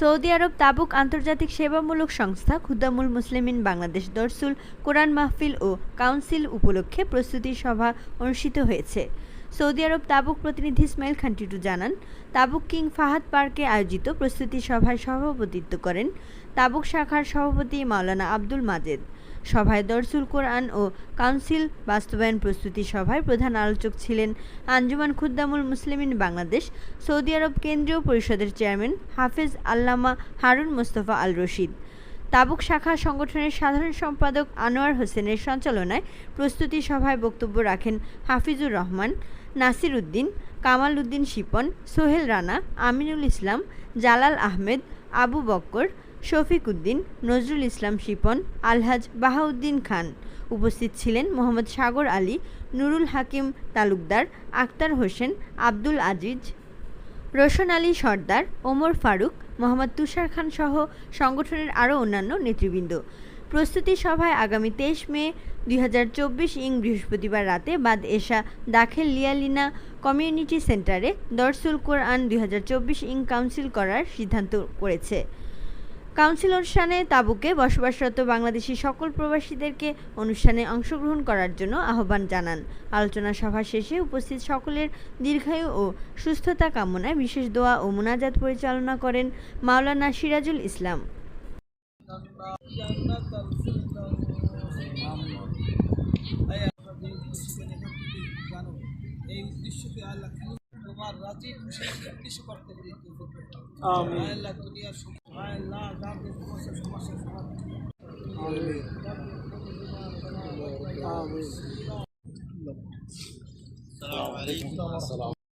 Saudi আরব তাবুক আন্তর্জাতিক সেবামূলক সংস্থা খুদামুল মুসলিমিন বাংলাদেশ দরসুল কোরআন মাহফিল ও কাউন্সিল উপলক্ষে প্রস্তুতি সভা অনুষ্ঠিত হয়েছে। সৌদি আরব তাবুক প্রতিনিধি ইসমাইল খান টিটু জানান, তাবুক কিং ফাহাদ পার্কে আয়োজিত প্রস্তুতি সভায় সভাপতিত্ব করেন তাবুক শাখার সভাপতি মাওলানা আব্দুল মাজেদ। সভায় দরসুল কোরআন ও কাউন্সিল বাস্তবায়ন প্রস্তুতি সভায় প্রধান আলোচক ছিলেন আঞ্জুমান খুদ্দামুল মুসলিমিন বাংলাদেশ, সৌদি আরব কেন্দ্রীয় পরিষদের চেয়ারম্যান হাফেজ আল্লামা হারুন মোস্তফা আল রশিদ তাবুক শাখা সংগঠনের সাধারণ সম্পাদক আনোয়ার হোসেনের সঞ্চালনায় প্রস্তুতি সভায় বক্তব্য রাখেন হাফিজুর রহমান, নাসির উদ্দিন, কামাল উদ্দিন শিপন, সোহেল রানা, আমিনুল ইসলাম, জালাল আহমেদ, আবু বক্কর, শফিক উদ্দিন, নজরুল ইসলাম শিপন, আলহাজ বাহাউদ্দিন খান। উপস্থিত ছিলেন মোহাম্মদ সাগর আলী, নুরুল হাকিম তালুকদার, আক্তার হোসেন, আব্দুল আজিজ রোশন আলী সর্দার, ওমর ফারুক, মোহাম্মদ তুষার খান সহ সংগঠনের আরও অন্যান্য নেতৃবৃন্দ। প্রস্তুতি সভায় আগামী তেইশ মে দুই হাজার চব্বিশ ইং বৃহস্পতিবার রাতে বাদ এশা দাখেল লিয়ালিনা কমিউনিটি সেন্টারে দরসুল কোরআন দুই হাজার চব্বিশ ইং কাউন্সিল করার সিদ্ধান্ত করেছে। কাউন্সিল অনুষ্ঠানে তাবুকে বসবাসরত বাংলাদেশি সকল প্রবাসীদেরকে অনুষ্ঠানে অংশগ্রহণ করার জন্য আহ্বান জানান। আলোচনা সভা শেষে উপস্থিত সকলের দীর্ঘায়ু ও সুস্থতা কামনায় বিশেষ দোয়া ও মোনাজাত পরিচালনা করেন মাওলানা সিরাজুল ইসলাম। সমস্যা আল্লাহ